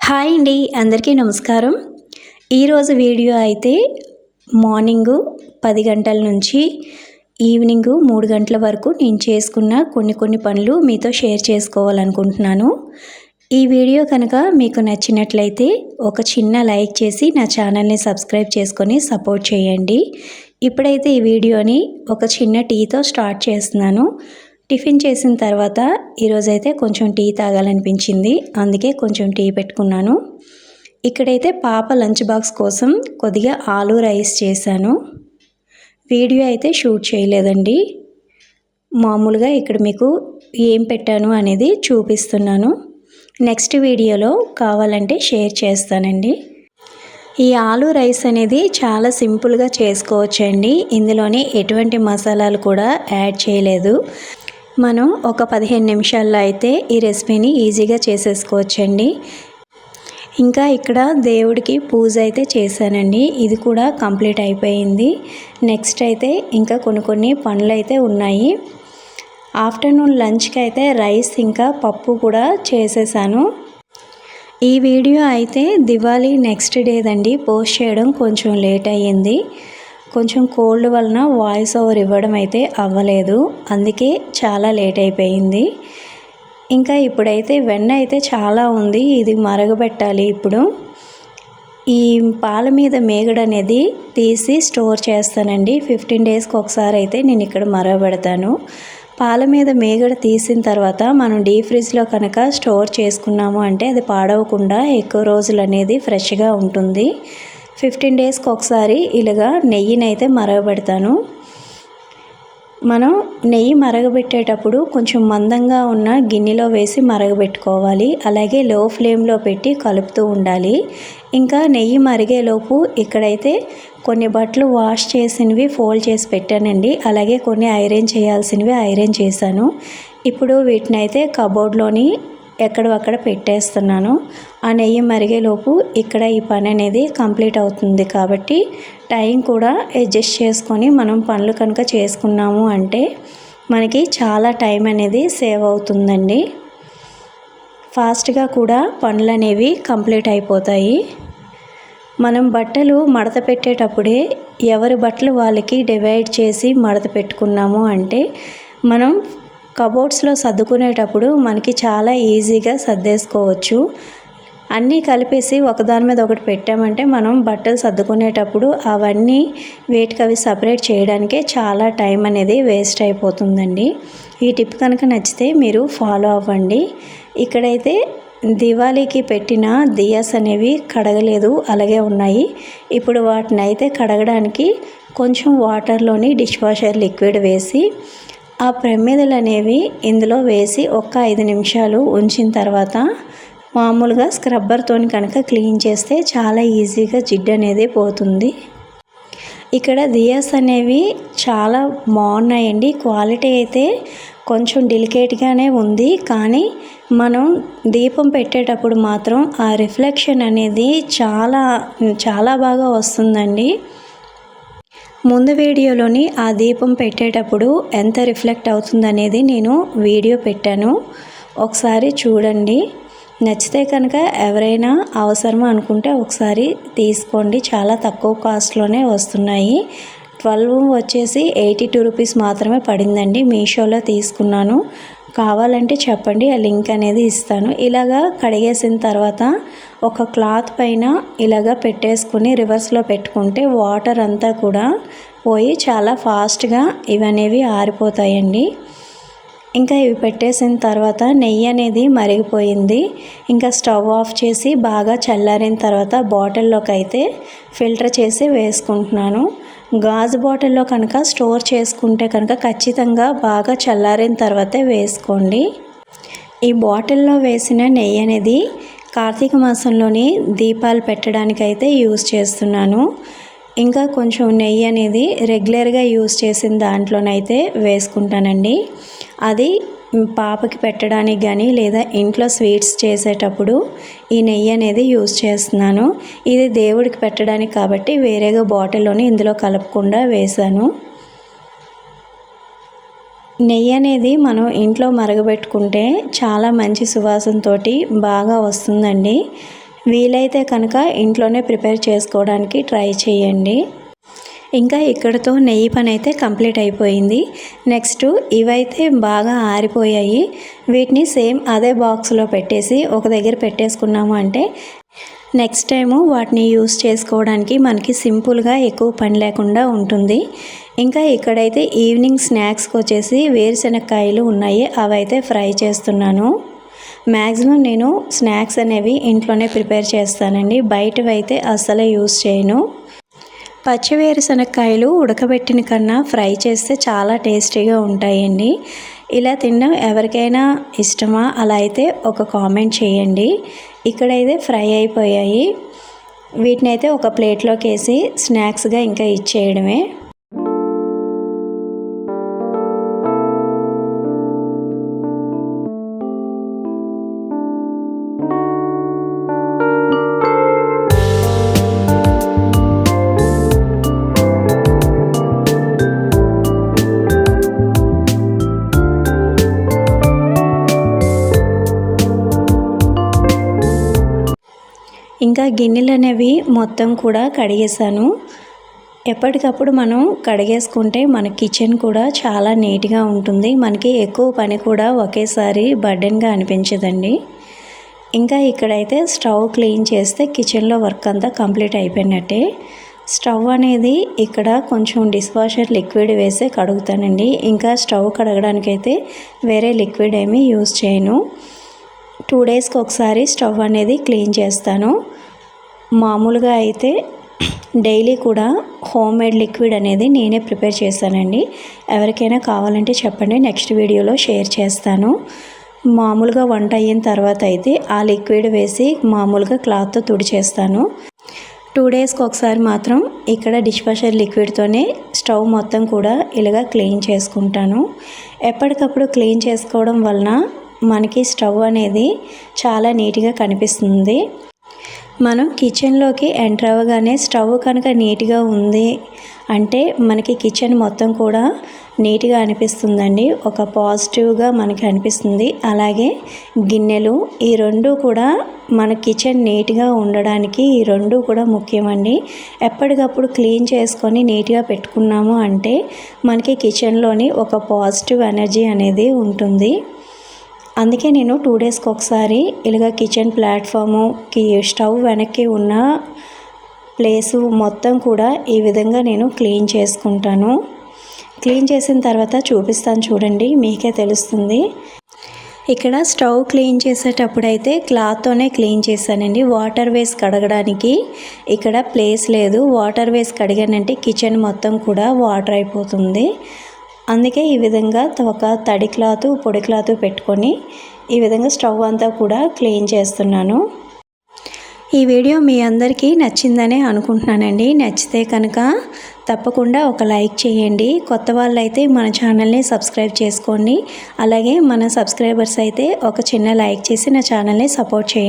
Hi అండి అందరికీ నమస్కారం. ఈరోజు వీడియో అయితే మార్నింగు పది గంటల నుంచి ఈవినింగ్ మూడు గంటల వరకు నేను చేసుకున్న కొన్ని కొన్ని పనులు మీతో షేర్ చేసుకోవాలనుకుంటున్నాను. ఈ వీడియో కనుక మీకు నచ్చినట్లయితే ఒక చిన్న లైక్ చేసి నా ఛానల్ని సబ్స్క్రైబ్ చేసుకొని సపోర్ట్ చేయండి. ఇప్పుడైతే ఈ వీడియోని ఒక చిన్న టీతో స్టార్ట్ చేస్తున్నాను. టిఫిన్ చేసిన తర్వాత ఈరోజైతే కొంచెం టీ తాగాలనిపించింది. అందుకే కొంచెం టీ పెట్టుకున్నాను. ఇక్కడైతే పాప లంచ్ బాక్స్ కోసం కొద్దిగా ఆలు రైస్ చేశాను. వీడియో అయితే షూట్ చేయలేదండి. మామూలుగా ఇక్కడ మీకు ఏం పెట్టాను అనేది చూపిస్తున్నాను. నెక్స్ట్ వీడియోలో కావాలంటే షేర్ చేస్తానండి. ఈ ఆలు రైస్ అనేది చాలా సింపుల్గా చేసుకోవచ్చండి. ఇందులోనే ఎటువంటి మసాలాలు కూడా యాడ్ చేయలేదు. మనం ఒక పదిహేను నిమిషాల్లో అయితే ఈ రెసిపీని ఈజీగా చేసేసుకోవచ్చండి. ఇంకా ఇక్కడ దేవుడికి పూజ అయితే చేశానండి. ఇది కూడా కంప్లీట్ అయిపోయింది. నెక్స్ట్ అయితే ఇంకా కొన్ని కొన్ని పనులు అయితే ఉన్నాయి. ఆఫ్టర్నూన్ లంచ్కి అయితే రైస్ ఇంకా పప్పు కూడా చేసేసాను. ఈ వీడియో అయితే దివాళీ నెక్స్ట్ డేదండి. పోస్ట్ చేయడం కొంచెం లేట్ అయ్యింది. కొంచెం కోల్డ్ వలన వాయిస్ ఓవర్ ఇవ్వడం అయితే అవ్వలేదు. అందుకే చాలా లేట్ అయిపోయింది. ఇంకా ఇప్పుడైతే వెన్న అయితే చాలా ఉంది. ఇది మరగబెట్టాలి ఇప్పుడు. ఈ పాల మీద మేగడ అనేది తీసి స్టోర్ చేస్తానండి. ఫిఫ్టీన్ డేస్కి ఒకసారి అయితే నేను ఇక్కడ మరగబెడతాను. పాల మీద మేగడ తీసిన తర్వాత మనం డీ ఫ్రిడ్జ్లో కనుక స్టోర్ చేసుకున్నాము అంటే అది పాడవకుండా ఎక్కువ రోజులు అనేది ఫ్రెష్గా ఉంటుంది. ఫిఫ్టీన్ డేస్కి ఒకసారి ఇలాగా నెయ్యిని అయితే మరగబెడతాను. మనం నెయ్యి మరగబెట్టేటప్పుడు కొంచెం మందంగా ఉన్న గిన్నెలో వేసి మరగబెట్టుకోవాలి. అలాగే లో ఫ్లేమ్లో పెట్టి కలుపుతూ ఉండాలి. ఇంకా నెయ్యి మరిగేలోపు ఇక్కడైతే కొన్ని బట్టలు వాష్ చేసినవి ఫోల్డ్ చేసి పెట్టానండి. అలాగే కొన్ని ఐరన్ చేయాల్సినవి ఐరన్ చేశాను. ఇప్పుడు వీటినైతే కబోర్డ్లోని కబోర్డ్లోని ఎక్కడక్కడ పెట్టేస్తున్నాను. ఆ నెయ్యి మరిగేలోపు ఇక్కడ ఈ పని అనేది కంప్లీట్ అవుతుంది కాబట్టి టైం కూడా అడ్జస్ట్ చేసుకొని మనం పనులు కనుక చేసుకున్నాము అంటే మనకి చాలా టైం అనేది సేవ్ అవుతుందండి. ఫాస్ట్గా కూడా పనులు అనేవి కంప్లీట్ అయిపోతాయి. మనం బట్టలు మడత పెట్టేటప్పుడే ఎవరి బట్టలు వాళ్ళకి డివైడ్ చేసి మడత పెట్టుకున్నాము అంటే మనం కబోర్డ్స్లో సర్దుకునేటప్పుడు మనకి చాలా ఈజీగా సర్దేసుకోవచ్చు. అన్నీ కలిపేసి ఒకదాని మీద ఒకటి పెట్టామంటే మనం బట్టలు సర్దుకునేటప్పుడు అవన్నీ వేటికి అవి సపరేట్ చేయడానికే చాలా టైం అనేది వేస్ట్ అయిపోతుందండి. ఈ టిప్ కనుక నచ్చితే మీరు ఫాలో అవ్వండి. ఇక్కడైతే దివాళీకి పెట్టిన దియాస్ అనేవి కడగలేదు అలాగే ఉన్నాయి. ఇప్పుడు వాటిని అయితే కడగడానికి కొంచెం వాటర్లోని డిష్ వాషర్ లిక్విడ్ వేసి ఆ ప్రమిదలు అనేవి ఇందులో వేసి ఒక ఐదు నిమిషాలు ఉంచిన తర్వాత మామూలుగా స్క్రబ్బర్తో కనుక క్లీన్ చేస్తే చాలా ఈజీగా జిడ్డు అనేది పోతుంది. ఇక్కడ దియాస్ అనేవి చాలా బాగున్నాయండి. క్వాలిటీ అయితే కొంచెం డెలికేట్గానే ఉంది. కానీ మనం దీపం పెట్టేటప్పుడు మాత్రం ఆ రిఫ్లెక్షన్ అనేది చాలా చాలా బాగా వస్తుందండి. ముందు వీడియోలోని ఆ దీపం పెట్టేటప్పుడు ఎంత రిఫ్లెక్ట్ అవుతుందనేది నేను వీడియో పెట్టాను. ఒకసారి చూడండి. నచ్చితే కనుక ఎవరైనా అవసరమా అనుకుంటే ఒకసారి తీసుకోండి. చాలా తక్కువ కాస్ట్లోనే వస్తున్నాయి. ట్వెల్వ్ వచ్చేసి ఎయిటీ టూ రూపీస్ మాత్రమే పడిందండి. మీషోలో తీసుకున్నాను. కావాలంటే చెప్పండి ఆ లింక్ అనేది ఇస్తాను. ఇలాగా కడిగేసిన తర్వాత ఒక క్లాత్ పైన ఇలాగా పెట్టేసుకుని రివర్స్లో పెట్టుకుంటే వాటర్ అంతా కూడా పోయి చాలా ఫాస్ట్గా ఇవనేవి ఆరిపోతాయండి. ఇంకా ఇవి పెట్టేసిన తర్వాత నెయ్యి అనేది మరిగిపోయింది. ఇంకా స్టవ్ ఆఫ్ చేసి బాగా చల్లారిన తర్వాత బాటిల్లోకి అయితే ఫిల్టర్ చేసి వేసుకుంటున్నాను. గాజు బాటిల్లో కనుక స్టోర్ చేసుకుంటే కనుక ఖచ్చితంగా బాగా చల్లారిన తర్వాతే వేసుకోండి. ఈ బాటిల్లో వేసిన నెయ్యి అనేది కార్తీక మాసంలోని దీపాలు పెట్టడానికైతే యూజ్ చేస్తున్నాను. ఇంకా కొంచెం నెయ్యి అనేది రెగ్యులర్గా యూజ్ చేసిన దాంట్లోనైతే వేసుకుంటానండి. అది పాపకి పెట్టడానికి కానీ లేదా ఇంట్లో స్వీట్స్ చేసేటప్పుడు ఈ నెయ్యి అనేది యూజ్ చేస్తున్నాను. ఇది దేవుడికి పెట్టడానికి కాబట్టి వేరేగా బాటిల్లోని ఇందులో కలపకుండా వేశాను. నెయ్యి అనేది మనం ఇంట్లో మరగబెట్టుకుంటే చాలా మంచి సువాసనతో బాగా వస్తుందండి. వీలైతే కనుక ఇంట్లోనే ప్రిపేర్ చేసుకోవడానికి ట్రై చేయండి. ఇంకా ఇక్కడతో నెయ్యి పని అయితే కంప్లీట్ అయిపోయింది. నెక్స్ట్ ఇవైతే బాగా ఆరిపోయాయి. వీటిని సేమ్ అదే బాక్స్లో పెట్టేసి ఒక దగ్గర పెట్టేసుకున్నాము అంటే నెక్స్ట్ టైము వాటిని యూస్ చేసుకోవడానికి మనకి సింపుల్గా ఎక్కువ పని లేకుండా ఉంటుంది. ఇంకా ఇక్కడైతే ఈవినింగ్ స్నాక్స్కి వచ్చేసి వేరుశెనక్కాయలు ఉన్నాయి. అవైతే ఫ్రై చేస్తున్నాను. మ్యాక్సిమం నేను స్నాక్స్ అనేవి ఇంట్లోనే ప్రిపేర్ చేస్తానండి. బయటవైతే అయితే అస్సలే యూస్ చేయను. పచ్చి వేరుశనక్కాయలు ఉడకబెట్టిన కన్నా ఫ్రై చేస్తే చాలా టేస్టీగా ఉంటాయండి. ఇలా తినడం ఎవరికైనా ఇష్టమా? అలా అయితే ఒక కామెంట్ చేయండి. ఇక్కడైతే ఫ్రై అయిపోయాయి. వీటిని అయితే ఒక ప్లేట్లోకి వేసి స్నాక్స్గా ఇంకా ఇచ్చేయడమే. ఇంకా గిన్నెలు అనేవి మొత్తం కూడా కడిగేసాను ఎప్పటికప్పుడు మనం కడిగేసుకుంటే మన కిచెన్ కూడా చాలా నీట్గా ఉంటుంది. మనకి ఎక్కువ పని కూడా ఒకేసారి బర్డెన్గా అనిపించదండి. ఇంకా ఇక్కడైతే స్టవ్ క్లీన్ చేస్తే కిచెన్లో వర్క్ అంతా కంప్లీట్ అయిపోయినట్టే. స్టవ్ అనేది ఇక్కడ కొంచెం డిష్వాషర్ లిక్విడ్ వేసే కడుగుతానండి. ఇంకా స్టవ్ కడగడానికైతే వేరే లిక్విడ్ ఏమీ యూజ్ చేయను. టూ డేస్కి ఒకసారి స్టవ్ అనేది క్లీన్ చేస్తాను. మామూలుగా అయితే డైలీ కూడా హోమ్ మేడ్ లిక్విడ్ అనేది నేనే ప్రిపేర్ చేశానండి ఎవరికైనా కావాలంటే చెప్పండి నెక్స్ట్ వీడియోలో షేర్ చేస్తాను. మామూలుగా వంట అయిన తర్వాత అయితే ఆ లిక్విడ్ వేసి మామూలుగా క్లాత్తో తుడిచేస్తాను. టూ డేస్కి ఒకసారి మాత్రం ఇక్కడ డిష్ వాషర్ లిక్విడ్తోనే స్టవ్ మొత్తం కూడా ఇలాగా క్లీన్ చేసుకుంటాను. ఎప్పటికప్పుడు క్లీన్ చేసుకోవడం వలన మనకి స్టవ్ అనేది చాలా నీట్గా కనిపిస్తుంది. మనం కిచెన్లోకి ఎంటర్ అవ్వగానే స్టవ్ కనుక నీట్గా ఉంది అంటే మనకి కిచెన్ మొత్తం కూడా నీట్గా అనిపిస్తుందండి. ఒక పాజిటివ్గా మనకి అనిపిస్తుంది. అలాగే గిన్నెలు ఈ రెండు కూడా మన కిచెన్ నీట్గా ఉండడానికి ఈ రెండు కూడా ముఖ్యమండి. ఎప్పటికప్పుడు క్లీన్ చేసుకొని నీట్గా పెట్టుకున్నాము అంటే మనకి కిచెన్లోని ఒక పాజిటివ్ ఎనర్జీ అనేది ఉంటుంది. అందుకే నేను టూ డేస్కి ఒకసారి ఇలాగ కిచెన్ ప్లాట్ఫాము కి స్టవ్ వెనక్కి ఉన్న ప్లేసు మొత్తం కూడా ఈ విధంగా నేను క్లీన్ చేసుకుంటాను. క్లీన్ చేసిన తర్వాత చూపిస్తాను చూడండి మీకే తెలుస్తుంది. ఇక్కడ స్టవ్ క్లీన్ చేసేటప్పుడు అయితే క్లాత్తోనే క్లీన్ చేశానండి. వాటర్ వేస్ కడగడానికి ఇక్కడ ప్లేస్ లేదు. వాటర్ వేస్ కడిగానంటే కిచెన్ మొత్తం కూడా వాటర్ అయిపోతుంది. అందుకే ఈ విధంగా ఒక తడి క్లాత్ పొడి క్లాత్ పెట్టుకొని ఈ విధంగా స్టవ్ అంతా కూడా క్లీన్ చేస్తున్నాను. ఈ వీడియో మీ అందరికీ నచ్చిందనే అనుకుంటున్నానండి. నచ్చితే కనుక తప్పకుండా ఒక లైక్ చేయండి. కొత్త వాళ్ళైతే మన ఛానల్ని సబ్స్క్రైబ్ చేసుకోండి. అలాగే మన సబ్స్క్రైబర్స్ అయితే ఒక చిన్న లైక్ చేసి నా ఛానల్ని సపోర్ట్ చేయండి.